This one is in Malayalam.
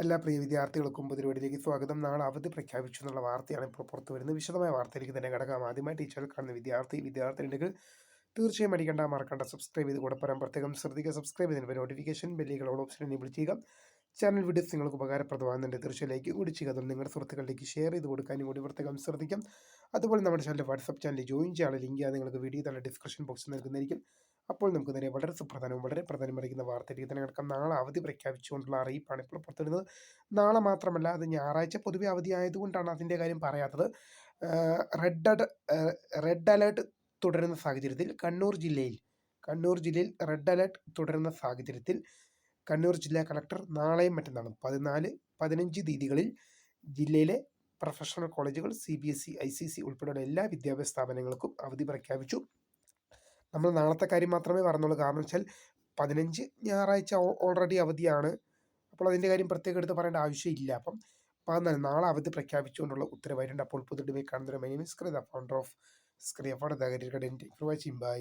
എല്ലാ പ്രിയ വിദ്യാർത്ഥികൾക്കും പുതിരുവടിയിലേക്ക് സ്വാഗതം. നാളെ അവധി പ്രഖ്യാപിച്ചു എന്നുള്ള വാർത്തയാണ് ഇപ്പോൾ പുറത്തു വരുന്നത്. വിശദമായ വാർത്തയിലേക്ക് തന്നെ കിടക്കാം. ആദ്യമായി ടീച്ചർ കാണുന്ന വിദ്യാർത്ഥി വിദ്യാർത്ഥിനികൾ തീർച്ചയായും അടിക്കേണ്ട മറക്കണ്ട സബ്സ്ക്രൈബ് ചെയ്ത് കൂടെ പറയാൻ പ്രത്യേകം ശ്രദ്ധിക്കുക. സബ്സ്ക്രൈബ് ചെയ്തതിന് നോട്ടിഫിക്കേഷൻ ബെല്ലുകൾ ഓപ്ഷൻ എനേബിൾ ചെയ്യുക. ചാനൽ വീഡിയോസ് നിങ്ങൾക്ക് ഉപകാരപ്രദമാകുന്നുണ്ട്. തീർച്ചയായും ലൈക്ക് കൂടി ചെയ്യുക. അതും നിങ്ങളുടെ സുഹൃത്തുക്കളിലേക്ക് ഷെയർ ചെയ്ത് കൊടുക്കാനും കൂടി പ്രത്യേകം ശ്രദ്ധിക്കാം. അതുപോലെ നമ്മുടെ ചാനൽ വാട്സപ്പ് ചാനൽ ജോയിൻ ചെയ്യാനുള്ള ലിങ്ക് നിങ്ങൾക്ക് വീഡിയോ തന്നെ ഡിസ്ക്രിപ്ഷൻ ബോക്സിൽ നൽകുന്നതായിരിക്കും. അപ്പോൾ നമുക്ക് നേരെ വളരെ സുപ്രധാനവും വളരെ പ്രധാനമറിയിക്കുന്ന വാർത്തയിലേക്ക് തന്നെ കിടക്കാം. നാളെ അവധി പ്രഖ്യാപിച്ചുകൊണ്ടുള്ള അറിയിപ്പാണ് ഇപ്പോൾ പുറത്തുവരുന്നത് നാളെ മാത്രമല്ല അത് ഞായറാഴ്ച പൊതുവെ അവധി ആയതുകൊണ്ടാണ് അതിന്റെ കാര്യം പറയാത്തത്. റെഡ് അഡ് റെഡ് അലേർട്ട് തുടരുന്ന സാഹചര്യത്തിൽ കണ്ണൂർ ജില്ലയിൽ കണ്ണൂർ ജില്ലയിൽ റെഡ് അലേർട്ട് തുടരുന്ന സാഹചര്യത്തിൽ കണ്ണൂർ ജില്ലാ കളക്ടർ നാളെയും മറ്റന്നാളും പതിനാല് പതിനഞ്ച് തീയതികളിൽ ജില്ലയിലെ പ്രൊഫഷണൽ കോളേജുകൾ C B S E I C C ഉൾപ്പെടെയുള്ള എല്ലാ വിദ്യാഭ്യാസ സ്ഥാപനങ്ങൾക്കും അവധി പ്രഖ്യാപിച്ചു. നമ്മൾ നാളത്തെ കാര്യം മാത്രമേ പറഞ്ഞുള്ളൂ കാരണം വെച്ചാൽ പതിനഞ്ച് ഞായറാഴ്ച ഓൾറെഡി അവധിയാണ്. അപ്പോൾ അതിന്റെ കാര്യം പ്രത്യേകം എടുത്ത് പറയേണ്ട ആവശ്യമില്ല. അപ്പം പതിനാല് നാളെ അവധി പ്രഖ്യാപിച്ചുകൊണ്ടുള്ള ഉത്തരവായിട്ടുണ്ട്. അപ്പോൾ പുതിയ കാണുന്ന my name is founder of സ്ക്രീ for the watching by